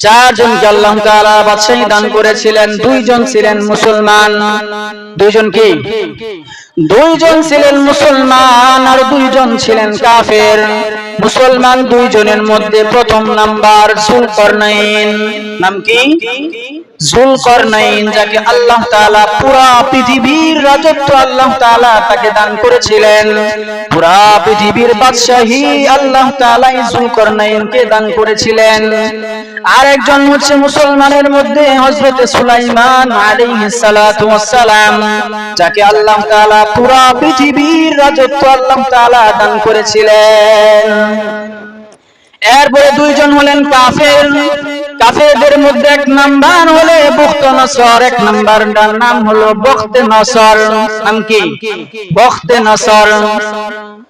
চারজনকে আল্লাহ তাআলা বাদশাহী দান করেছিলেন? দুইজন ছিলেন মুসলমান। দুইজন কি? দুইজন ছিলেন মুসলমান আর দুইজন ছিলেন কাফের। মুসলমান দুইজনের মধ্যে প্রথম নাম্বার জুলকরনাইন। নাম কি? জুলকরনাইন, যাকে আল্লাহ তাআলা পুরা পৃথিবীর রাজত্ব আল্লাহ তাআলা তাকে দান করেছিলেন। পুরা পৃথিবীর বাদশাহী আল্লাহ তাআলাই জুলকরনাইনকে দান করেছিলেন। আর একজন হচ্ছে মুসলমানের মধ্যে হযরত সুলাইমান আলাইহিস যাকে আল্লাহ তাআলা পুরা পৃথিবীর রাজত্ব আল্লাহ তাআলা দান করেছিলেন। এরপরে দুইজন হলেন কাফের। কাফেরদের মধ্যে এক নাম্বার হলে বখত নসর, এক নাম্বার নাম হলো বখতে নসর। নাম কি? বখতে নসর।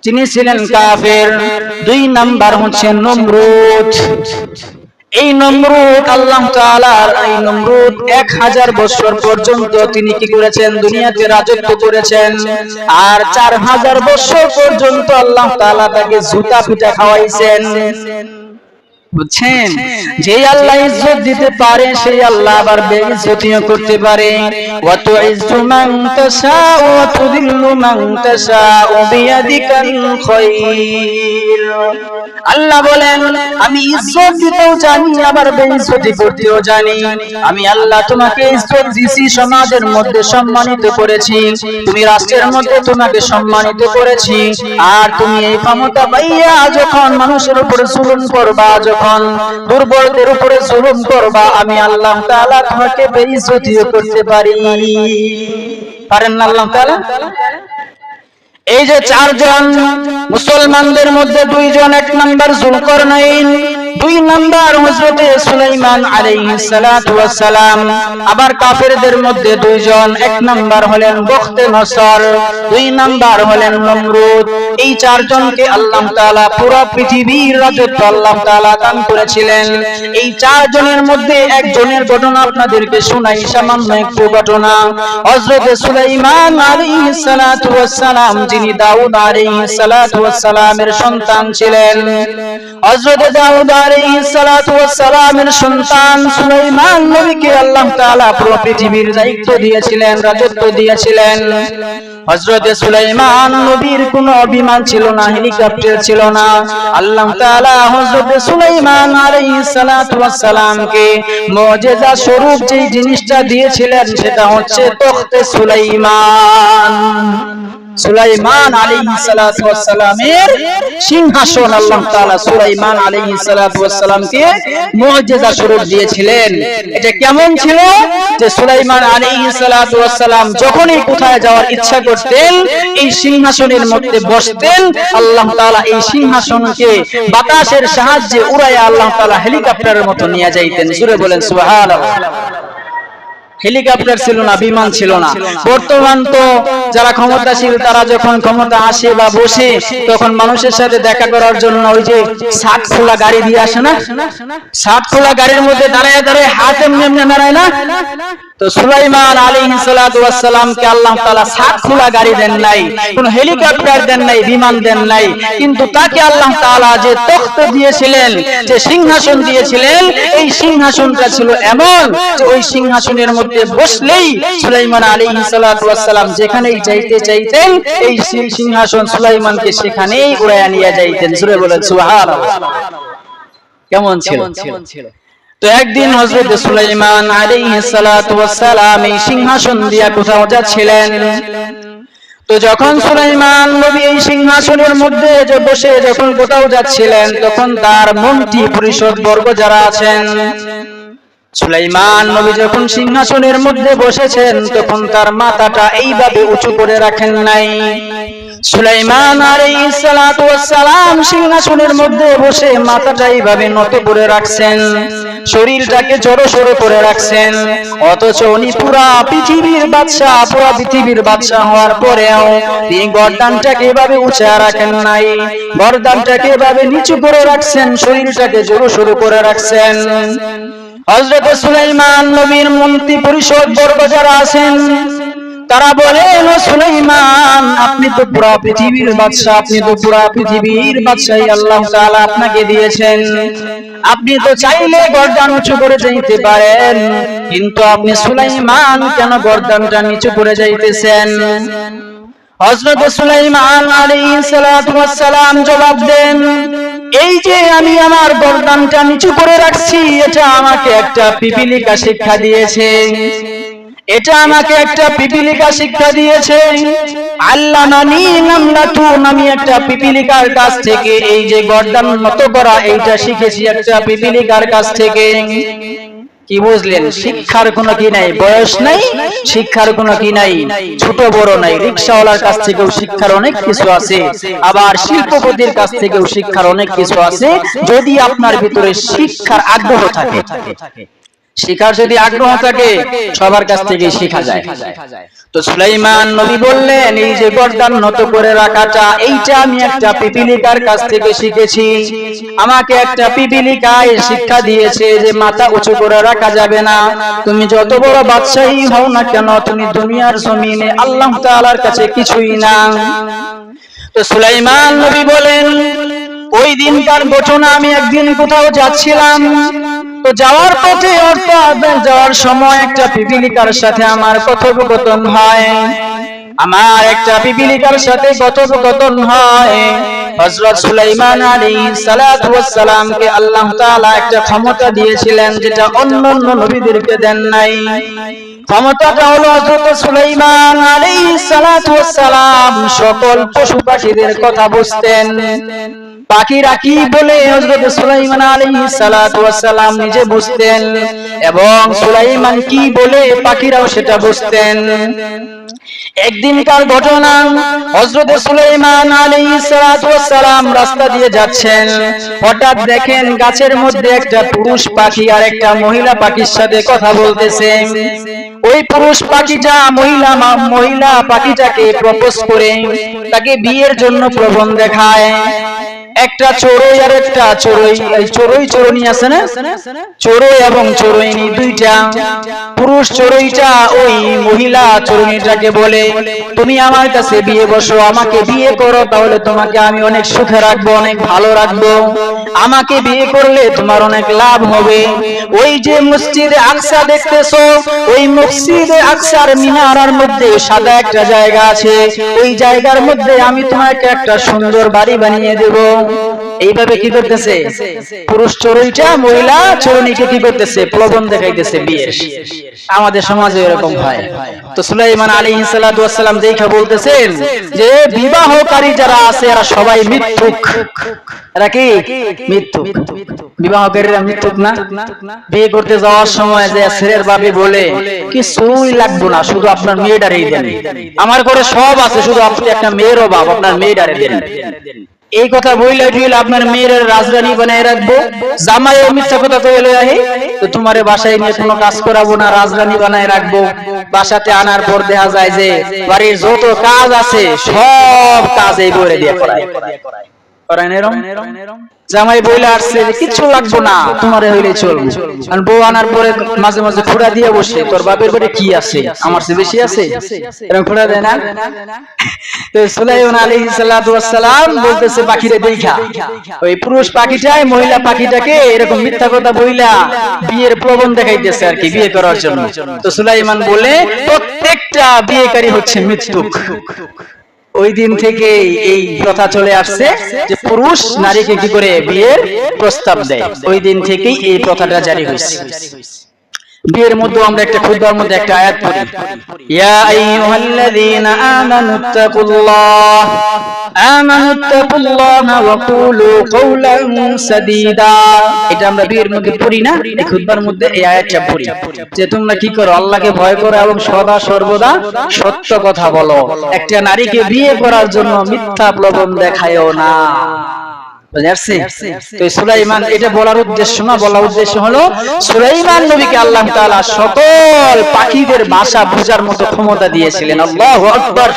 তিনি ছিলেন কাফের। দুই নাম্বার হচ্ছে নমরুদ। এই নমরুদ আল্লাহ তাআলার এই নমরুদ এক হাজার বছর পর্যন্ত তিনি কি করেছেন? দুনিয়াতে রাজত্ব করেছেন। আর চার হাজার বছর পর্যন্ত আল্লাহ তাআলা তাকে জুতা পিঠা খাওয়াইছেন। বুঝছেন? যে আল্লাহ ইজ্জত দিতে পারে সেই আল্লাহ আবার বেইজ্জতিও করতে পারে। ওয়া তুইজ্জু মান তাশাউ ওয়া তুযিল্লু মান তাশাউ বিয়াদিকাল খায়র আল্লাহ বলেন আমি ইজ্জত দিতেও জানি আবার বেইজ্জতি করতেও জানি। আমি আল্লাহ তোমাকে ইজ্জত দিছি সমাজের মধ্যে সম্মানিত করেছি। তুমি রাষ্ট্রের মধ্যে তোমাকে সম্মানিত করেছি। আর তুমি এই ক্ষমতা পাইয়া যখন মানুষের উপরে জুলুম করবা যখন দুর্বলদের উপরে জুলুম করবা, আমি আল্লাহ তাআলা তোমাকে বেইজ্জতিও করতে পারি। পারেন না আল্লাহ তাআলা? এই যে চারজন মুসলমানদের মধ্যে দুইজন এক নাম্বার জুলকরনাইন দুই নাম্বার হযরতে সুলাইমান আলাইহিস সালাতু ওয়াস সালাম আবার কাফেরদের মধ্যে দুইজন, এক নাম্বার হলেন বখতে নসর, দুই নাম্বার হলেন নমরুদ। এই চারজনকে আল্লাহ তাআলা পুরো পৃথিবীর রাজত্ব আল্লাহ তাআলা দান করেছিলেন। এই চারজনের মধ্যে একজনের ঘটনা আপনাদেরকে শোনাই, সামান্য একটু ঘটনা। হযরতে সুলাইমান আলাইহিস সালাতু ওয়াস সালাম যিনি দাউদ আলাইহিস সালাতু ওয়াস সালামের সন্তান ছিলেন। হযরত দাউদ কোনো ছিল না, হেলিকপ্টার ছিল না। আল্লাহ তাআলা স্বরূপ যেই জিনিসটা দিয়েছিলেন সেটা হচ্ছে তখতে সুলাইমান। সুলাইমান আলাইহিস সালাতু ওয়াস সালামের সিংহাসন আল্লাহ তাআলা সুলাইমান আলাইহিস সালাতু ওয়াস সালামকে মুজিজা স্বরূপ দিয়েছিলেন। এটা কেমন ছিল যে সুলাইমান আলাইহিস সালাতু ওয়াস সালাম যখনই কোথায় যাওয়ার ইচ্ছা করতেন, এই সিংহাসনের মধ্যে বসতেন, আল্লাহ তাআলা এই সিংহাসনকে বাতাসের সাহায্যে উড়াইয়া আল্লাহ তাআলা হেলিকপ্টারের মতো নিয়ে যাইতেন। জুড়ে বলেন সুবহানাল্লাহ। হেলিকপ্টার ছিল না, বিমান ছিল না। বর্তমান তো যারা ক্ষমতাশীল, তারা যখন ক্ষমতা আসে বা বসে, তখন মানুষের সাথে দেখা করার জন্য ওই যে ষাট খোলা গাড়ি দিয়ে আসে না? ষাট খোলা গাড়ির মধ্যে দাঁড়ায় দাঁড়ায় হাত এমনি এমনি দাঁড়ায় না? তো সুলাইমান ওয়াস সালামকে আল্লাহ তাআলা ষাট খোলা গাড়ি দেন নাই, কোন হেলিকপ্টার দেন নাই, বিমান দেন নাই। কিন্তু তাকে আল্লাহ তাআলা যে তখ্ত দিয়েছিলেন, যে সিংহাসন দিয়েছিলেন, এই সিংহাসনটা ছিল এমন যে ওই সিংহাসনের মধ্যে বসলেই সুলাইমান সালাতু সালাম যেখানেই যাইতে চাইতেন, এই সিংহাসন সুলাইমানকে সেখানেই উড়াইয়া নিয়ে যাইতেন। জুড়ে বলেন, সুবহানাল্লাহ। কেমন ছিল? তো একদিন হজরত সুলাইমান আলাইহিস সালাতু ওয়াস সালাম এই সিংহাসন দিয়া কোথাও যাচ্ছিলেন। তো যখন সুলাইমান নবী এই সিংহাসনের মধ্যে যে বসে যখন কোথাও যাচ্ছিলেন, তখন তার মন্ত্রী পরিষদ বর্গ যারা আছেন। সুলাইমান নবী যখন সিংহাসনের মধ্যে বসেছেন, তখন তার মাথাটা এইভাবে উঁচু করে রাখেন নাই। সুলাইমান সালাম সিংহাসনের মধ্যে বসে মাথাটা এইভাবে নত করে রাখছেন, শরীরটাকে জড়ো সড়ো করে রাখছেন। অথচ উনি পুরা পৃথিবীর বাদশাহ, পুরা পৃথিবীর বাদশাহ হওয়ার পরেও তিনি গর্দানটাকে এভাবে উঁচা রাখেন নাই, গর্দানটাকে এভাবে নিচু করে রাখছেন, শরীরটাকে জড়ো সড়ো করে রাখছেন। হযরত সুলাইমান নবীর মন্ত্রী পরিষদ বর্গ যারা আছেন, তারা সুলাইমান, আপনি তো পুরা পৃথিবীর বাদশা আপনি তো পুরা পৃথিবীর বাদশাহী, আল্লাহ তাআলা আপনাকে দিয়েছেন। আপনি তো চাইলে গর্দান উঁচু করে যাইতে পারেন, কিন্তু আপনি সুলাইমান কেন গর্দানটা নিচু করে যাইতেছেন? হযরত সুলাইমান আলাইহিস সালাম জবাব দেন এই যে আমি আমার গরদানটা নিচু করে রাখছি, এটা আমাকে একটা পিপিলিকা শিক্ষা দিয়েছে। এটা আমাকে একটা পিপিলিকা শিক্ষা দিয়েছে। আল্লাহ নানি নামলাতু আমি একটা পিপিলিকার কাছ থেকে, এই যে গর্দান মতো করা এইটা শিখেছি একটা পিপিলিকার কাছ থেকে। কি বুঝলেন? শিক্ষার কোনো কি নাই? বয়স নাই? শিক্ষার কোনো কি নাই? ছোট বড় নাই? রিক্সাওয়ালার কাছ থেকেও শিক্ষার অনেক কিছু আছে। আবার শিল্পপতির কাছ থেকেও শিক্ষার অনেক কিছু আছে। যদি আপনার ভিতরে শিক্ষার আগ্রহ থাকে শিক্ষার যদি আগ্রহ থাকে সবার কাছ থেকে শেখা যায়। শিক্ষা দিয়েছে যে মাথা উঁচু করে রাখা যাবে না। তুমি যত বড় বাদশাহী হও না কেন, তুমি দুনিয়ার জমিনে আল্লাহ কাছে কিছুই না। তো সুলাইমান নবী বলেন, ওই দিনকার ঘটনা আমি একদিন কোথাও যাচ্ছিলাম। তো যাওয়ার পথে অর্থাৎ যাওয়ার সময় একটা পিপিলিকার সাথে আমার কথোপকথন হয়। আমার একটা পিপিলিকার সাথে কথোপকথন হয়। হযরত সুলাইমান আলাইহিস সালাতু ওয়াস সালামকে আল্লাহ তাআলা একটা ক্ষমতা দিয়েছিলেন যেটা অন্য অন্য নবীদেরকে দেন নাই। ক্ষমতাটা হলো হযরত সুলাইমান আলাইহিস সালাতু ওয়াস সালাম সকল পশু পাখিদের কথা বুঝতেন। পাখিরা কি বলে হযরত সুলাইমান আলাইহিস সালাতু ওয়াস সালাম নিজে বুঝতেন এবং সুলাইমান কি বলে পাখিরাও সেটা বুঝতেন। একদিনকার ঘটনা হজরত সুলাইমান সালাম রাস্তা দিয়ে যাচ্ছেন। হঠাৎ দেখেন গাছের মধ্যে একটা পুরুষ পাখি আর একটা মহিলা পাখির সাথে কথা বলতেছে। ওই পুরুষ পাখিটা মহিলা মহিলা পাখিটাকে প্রপোজ করে তাকে বিয়ের জন্য প্রবণ দেখায়। একটা চড়ুই আর একটা চড়ুই। এই চড়ুই চড়ুনি আছে না? চড়ুই এবং চড়ুইনি দুইটা। পুরুষ চড়ুইটা ওই মহিলা চড়ুইটাকে বলে, তুমি আমার কাছে বিয়ে বসো, আমাকে বিয়ে করো, তাহলে তোমাকে আমি অনেক সুখে রাখব, অনেক ভালো রাখব। আমাকে বিয়ে করলে তোমার অনেক লাভ হবে। ওই যে মসজিদে আকসা দেখতেছো, ওই মসজিদে আকসার মিনারার মধ্যে সাদা একটা জায়গা আছে। ওই জায়গার মধ্যে আমি তোমাকে একটা সুন্দর বাড়ি বানিয়ে দেব। এইভাবে কি করতেছে? পুরুষ চড়ুইটা মহিলা চড়ুনিকে কি করতেছে? দেখাইতেছে বিয়ের। আমাদের সমাজে এরকম হয়। তো সুলাইমান দেখা বলতেছেন যে, বিবাহকারী যারা আছে, এরা সবাই এরা কি? বিবাহকারীরা না? বিয়ে করতে যাওয়ার সময় যে ছেলের বলে, কিছুই লাগবে না, শুধু আপনার মেয়েটারেই দেন। আমার ঘরে সব আছে, শুধু আপনি একটা মেয়েরও বাপ, আপনার মেয়েটারে দেন। এই কথা বইলে টুইলে আপনার মেয়ের রাজধানী বানায় রাখব জামাই মিথ্যা কথা কইলে আহে, তো তোমার বাসায় নিয়ে কোনো কাজ করাবো না, রাজধানী বানায় রাখব বাসাতে আনার পর দেখা যায় যে বাড়ির যত কাজ আছে, সব কাজ এই বইরে দিয়ে করায়? জামাই বইলে আসছে যে কিচ্ছু লাগবো না তোমারে হইলে চলবে। বউ আনার পরে মাঝে মাঝে খুঁড়া দিয়ে বসে তোর বাপের বাড়ি কি আছে? আমার চেয়ে বেশি আছে? এরকম খুঁড়া দেয় না? তো সুলাইমান আলাইহিস সালাতু সালাম বলতেছে পাখিরে দেখা। ওই পুরুষ পাখিটাই মহিলা পাখিটাকে এরকম মিথ্যা কথা বইলা বিয়ের প্রবণ দেখাইতেছে আর কি বিয়ে করার জন্য। তো সুলাইমান বলে প্রত্যেকটা বিয়েকারী হচ্ছে মৃত্যুক। ওই দিন থেকে এই প্রথা চলে আসছে যে পুরুষ নারীকে কি করে বিয়ের প্রস্তাব দেয়। ওই দিন থেকেই এই প্রথাটা জারি হয়েছে। বিয়ের মধ্যে আমরা একটা খুদবার মধ্যে একটা আয়াত পড়ি। ইয়া আইয়ুহাল্লাযীনা আমানুত্তাকুল্লাহ আমানুত্তাকুল্লাহ ওয়া কুলু কওলান সাদীদা। এটা আমরা বিয়ের মধ্যে পড়ি না, এই খুদবার মধ্যে এই আয়াতটা পড়ি। যে তোমরা কি করো, আল্লাহকে ভয় করো এবং সদা সর্বদা সত্য কথা বলো। একটা নারীকে বিয়ে করার জন্য মিথ্যা প্রলোভন দেখায়ও না? তো সুলাইমান এটা বলার উদ্দেশ্য না বলার উদ্দেশ্য হলো সুলাইমান নবীকে আল্লাহ তাআলা সকল পাখিদের ভাষা বোঝার মতো ক্ষমতা দিয়েছিলেন। আল্লাহু আকবার।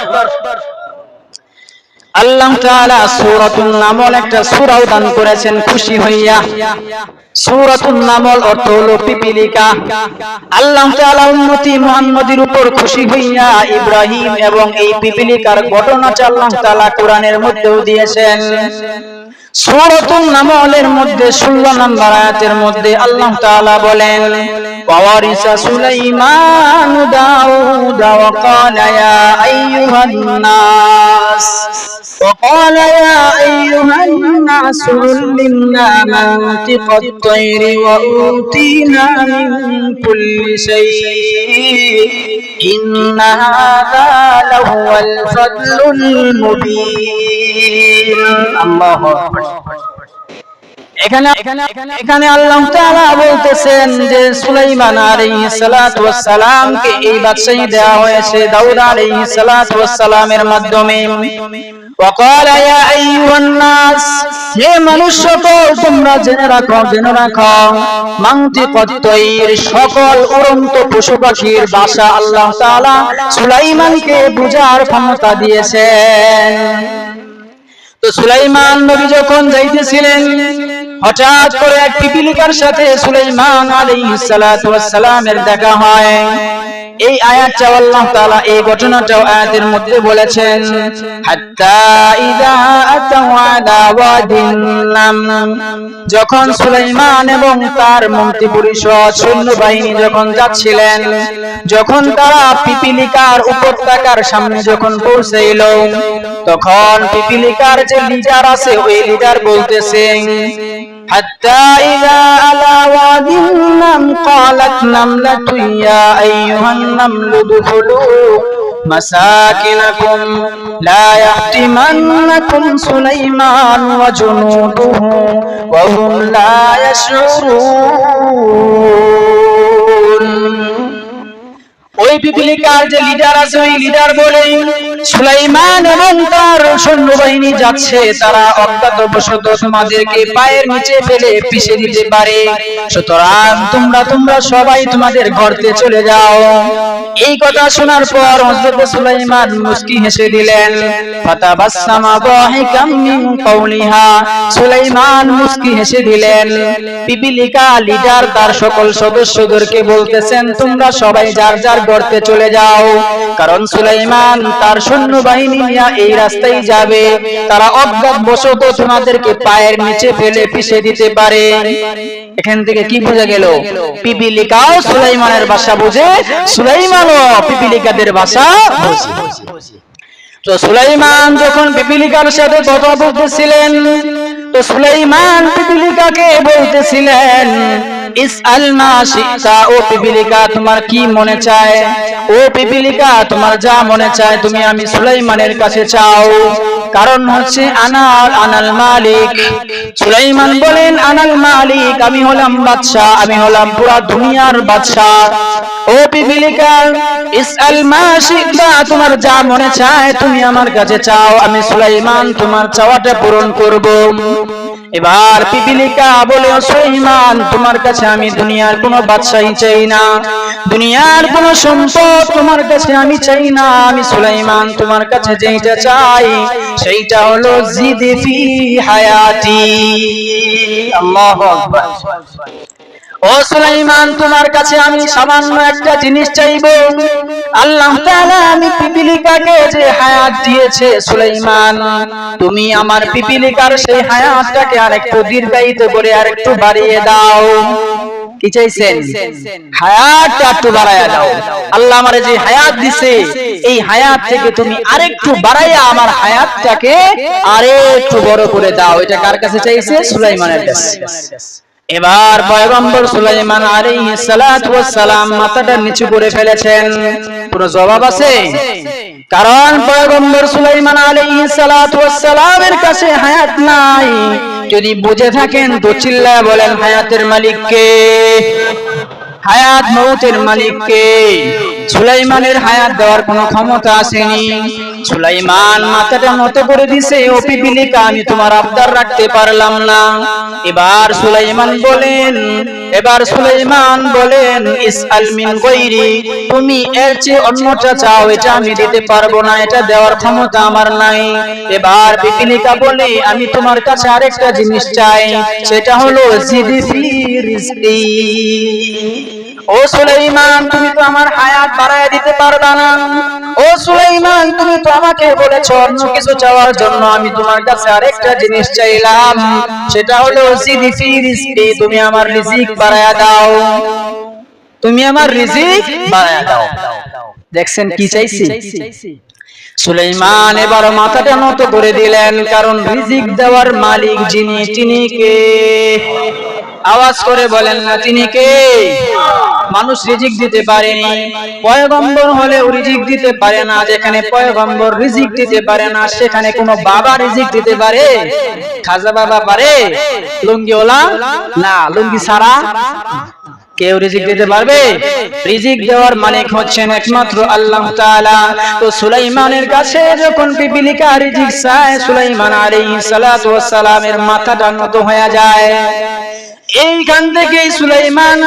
আল্লাহ তাআলা সূরাতুন নামল একটা সূরাও দান করেছেন খুশি হইয়া। সূরাতুন নামল অর্থ হলো পিপিলিকা। আল্লাহ তাআলা উম্মতি মুহাম্মাদের উপর খুশি হইয়া ইব্রাহিম এবং এই পিপিলিকার ঘটনা আল্লাহ তাআলা কোরআনের মধ্যেও দিয়েছেন। সূরাতুন নামলের মধ্যে 16 নম্বর আয়াতের মধ্যে আল্লাহ তাআলা বলেন ওয়ারিসা সুলাইমান দাউদ ওয়া ক্বালা ইয়া আইয়ুহান নাস وقال يا أيها الناس علمنا منطق الطير وأوتينا من كل شيء إن هذا لهو الفضل المبين الله أكبر এখানে এখানে আল্লাহ তাআলা বলতেছেন যে সুলাইমান আলাইহিস সালাতু ওয়াস সালামকে এই বাদশাহী দেওয়া হয়েছে দাউদ আলাইহিস সালাতু ওয়াস সালামের মাধ্যমে وقال يا ايها الناس হে মানুষ সকল তোমরা জেনে রাখো জেনে রাখো মান্তিকত তৈর সকল উড়ন্ত পশু পাখির ভাষা আল্লাহ তাআলা সুলাইমানকে বুঝার ক্ষমতা দিয়েছেন তো সুলাইমান নবী যখন যাইতেছিলেন হঠাৎ করে এক পিপিলিকার সাথে সুলাইমান আলাইহিস সালাতু ওয়াস সালামের দেখা হয়। এই আয়াতটা আল্লাহ তাআলা এই ঘটনাটাও আয়াতের মধ্যে বলেছেন, হাত্তা ইযা আতাও আলা ওয়াদিন যখন সুলাইমান এবং তার মন্ত্রী পরিষদ সৈন্যবাহিনী যখন যাচ্ছিলেন, যখন তারা পিপিলিকার উপত্যকার সামনে যখন পৌঁছাইল, তখন পিপিলিকার যে লিডার আছে ওই লিডার বলতেছে حتى إذا على واد النم قالت نملة يا أيها النمل ادخلوا مساكنكم لا يحتمنكم سليمان وجنوده وهم لا يشعرون ওই পিপিলিকার যে লিডার আছে ওই লিডার বলে সুলাইমান এবং তার সৈন্যবাহিনী যাচ্ছে। তারা অজ্ঞাতবশত তোমাদেরকে পায়ের নিচে ফেলে দিতে পারে। সুতরাং তোমরা তোমরা সবাই তোমাদের ঘরতে চলে যাও। এই কথা শোনার পর হযরত সুলাইমান মুস্কি হেসে দিলেন মিন সুলাইমান মুস্কি হেসে দিলেন পিপিলিকা লিডার তার সকল সদস্যদেরকে বলতেছেন, তোমরা সবাই যার যার গর্তে চলে যাও। কারণ সুলাইমান তার সৈন্যবাহিনী নিয়ে এই রাস্তায় যাবে। তারা অজ্ঞাত বশত তোমাদেরকে পায়ের নিচে ফেলে পিষে দিতে পারে। এখান থেকে কি বোঝা গেল? পিপিলিকাও সুলাইমানের ভাষা বুঝে? সুলাইমানও পিপিলিকাদের ভাষা বুঝে। তো সুলাইমান যখন পিপিলিকার সাথে কথা বলতেছিলেন, তো সুলাইমান পিপিলিকাকে বলতেছিলেন আমি হলাম বাদশা আমি হলাম পুরা দুনিয়ার বাদশা ও পিপিলিকা ইসআল মা তোমার যা মনে চায় তুমি আমার কাছে চাও, আমি সুলাইমান, তোমার চাওয়াটা পূরণ করব। এবার পিপিলিকা বলে সুলাইমান, তোমার কাছে আমি দুনিয়ার কোনো বাদশাহী চাই না। দুনিয়ার কোনো সম্পদ তোমার কাছে আমি চাই না। আমি সুলাইমান, তোমার কাছে যেইটা চাই, সেইটা হলো জিদি ফি হায়াতি। আল্লাহু আকবার। ও সুলাইমান, তোমার কাছে আমি সামান্য একটা জিনিস চাইব। আল্লাহ তাআলা দীর্ঘায়িত করে আরেকটু বাড়িয়ে দাও। কি চাইছেন? হায়াতটা একটু বাড়াইয়া দাও। আল্লাহ আমারে যে হায়াত দিছে, এই হায়াত থেকে তুমি আরেকটু বাড়াইয়া আমার হায়াতটাকে আরেকটু বড় করে দাও। এটা কার কাছে চাইছে? সুলাইমানের কাছে। এবার পয়গম্বর সুলাইমান আলাইহিস সালাতু ওয়াস সালাম মাথাটা নিচু করে ফেলেছেন। কোনো জবাব আছে? কারণ পয়গম্বর সুলাইমান আলাইহিস সালাতু ওয়াস সালামের কাছে হায়াত নাই। যদি বুঝে থাকেন তো চিল্লায় বলেন হায়াতের মালিক কে? হায়াত মৌতের মালিক কে? সুলাইমানের হায়াত দেওয়ার কোনো ক্ষমতা আসেনি। সুলাইমান মাথাটা নত করে দিছে, ও পিপিলিকা, আমি তোমার আবদার রাখতে পারলাম না। এবার সুলাইমান বলেন, এবার সুলাইমান বলেন, ইসআল মিন গৈরি, তুমি এর চেয়ে অন্যটা চাও, এটা আমি দিতে পারব না, এটা দেওয়ার ক্ষমতা আমার নাই। এবার পিপিলিকা বলে, আমি তোমার কাছে আরেকটা জিনিস চাই, সেটা হলো জিদি ফি রিজকি ও সুলাইমান, তুমি তো আমার হায়াত দিতে পারবে না। ও তুমি তো আমাকে বলেছ কিছু চাওয়ার জন্য। আমি তোমার কাছে আরেকটা জিনিস চাইলাম, সেটা হলো তুমি আমার রিজিক দাও। তুমি আমার রিজিক দাও। দেখছেন কি চাইছি? সুলাইমান এবার মাথাটা নত করে দিলেন, কারণ রিজিক দেওয়ার মালিক যিনি, তিনি কে? আওয়াজ করে বলেন না, তিনি কে? মানুষ রিজিক দিতে পারেনি। পয়গম্বর হলেও রিজিক দিতে পারে না, যেখানে পয়গম্বর রিজিক দিতে পারে না, সেখানে কোনো বাবা রিজিক দিতে পারে। খাজা বাবা পারে? লুঙ্গিওলা না, লুঙ্গি সারা কেউ রিজিক দিতে পারবে? রিজিক দেওয়ার মালিক হচ্ছেন একমাত্র আল্লাহ তাআলা। তো সুলাইমানের কাছে যখন পিপিলিকা রিজিক চায়, সুলাইমান আলাইহিস সালাতু ওয়াস সালামের মাথাটা নত হয়ে যায়। এইখান থেকে সুলাইমান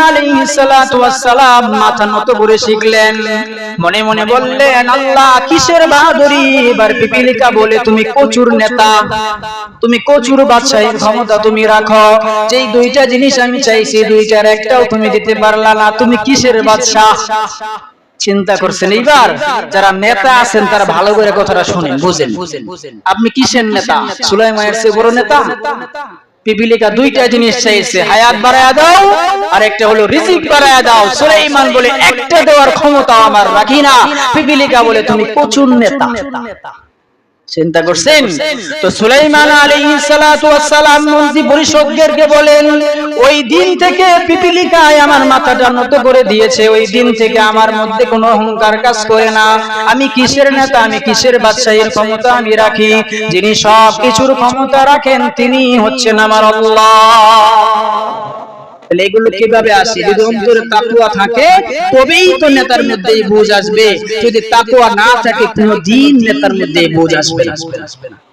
ওয়াস সালাম মাথা নত করে শিখলেন। মনে মনে বললেন, আল্লাহ কিসের বাহাদুরি? এবার পিপিলিকা বলে, তুমি কচুর নেতা। তুমি কচুর বাদশাহীর ক্ষমতা তুমি রাখো। যেই দুইটা জিনিস আমি চাইছি দুইটার একটাও তুমি দিতে পারলা না। তুমি কিসের বাদশাহ? চিন্তা করছেন এইবার। যারা নেতা আছেন, তারা ভালো করে কথাটা শুনেন, বুঝেন। আপনি কিসের নেতা? সুলাইমানের চেয়ে বড় নেতা? পিপিলিকা দুইটা জিনিস চাইছে হায়াত বাড়ায় দাও আর একটা হলো রিজিক বাড়ায়া দাও। সুলাইমান বলে একটা দেওয়ার ক্ষমতা আমার রাখি না। পিপিলিকা বলে তুমি প্রচুর নেতা। চিন্তা করছেন? তো সুলাইমান আলাইহিস সালাতু ওয়াস সালাম মন্ত্রী পরিষদদেরকে বলেন ওই দিন থেকে পিপিলিকায় আমার মাথাটা নত করে দিয়েছে। ওই দিন থেকে আমার মধ্যে কোনো অহংকার কাজ করে না। আমি কিসের নেতা? আমি কিসের বাদশাহীর ক্ষমতা আমি রাখি। যিনি সব কিছুর ক্ষমতা রাখেন তিনি হচ্ছেন আমার আল্লাহ। তাহলে এগুলো কীভাবে আসে? যদি অন্তরে তাকুয়া থাকে তবেই তো নেতার মধ্যে বুঝ আসবে। যদি তাকুয়া না থাকে কোনো দিন নেতার মধ্যে বুঝ আসবে না।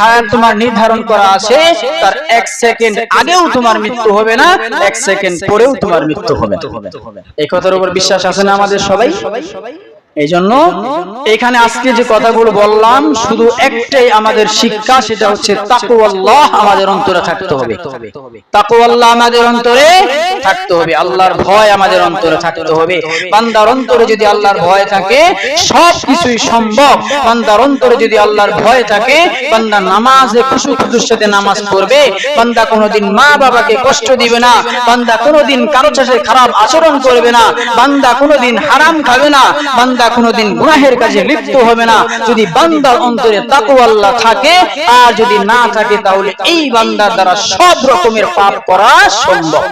হায়াত তোমার নির্ধারণ করা আছে, তার এক সেকেন্ড আগেও তোমার মৃত্যু হবে না, এক সেকেন্ড পরেও তোমার মৃত্যু হবে এই কথার উপর বিশ্বাস আছে না আমাদের সবাই? এই জন্য এখানে আজকে যে কথাগুলো বললাম, শুধু একটাই আমাদের শিক্ষা, সেটা হচ্ছে তাকুয়াল্লাহ আমাদের অন্তরে থাকতে হবে। তাকুয়াল্লাহ আমাদের অন্তরে থাকতে হবে। আল্লাহর ভয় আমাদের অন্তরে থাকতে হবে। অন্তরে যদি আল্লাহর ভয় থাকে সব কিছুই সম্ভব অন্তরে যদি আল্লাহর ভয় থাকে নামাজে খুশু খুশুর সাথে নামাজ পড়বে। বান্দা কোনোদিন মা বাবাকে কষ্ট দিবে না। বান্দা কোনোদিন কারও খারাপ আচরণ করবে না। বান্দা কোনোদিন হারাম খাবে না। বান্দা কোনোদিন গুনাহের কাজে লিপ্ত হবে না। যদি বান্দার অন্তরে তাকওয়াল্লাহ থাকে, আর যদি না থাকে, তাহলে এই বান্দার দ্বারা সব রকমের পাপ করা সম্ভব।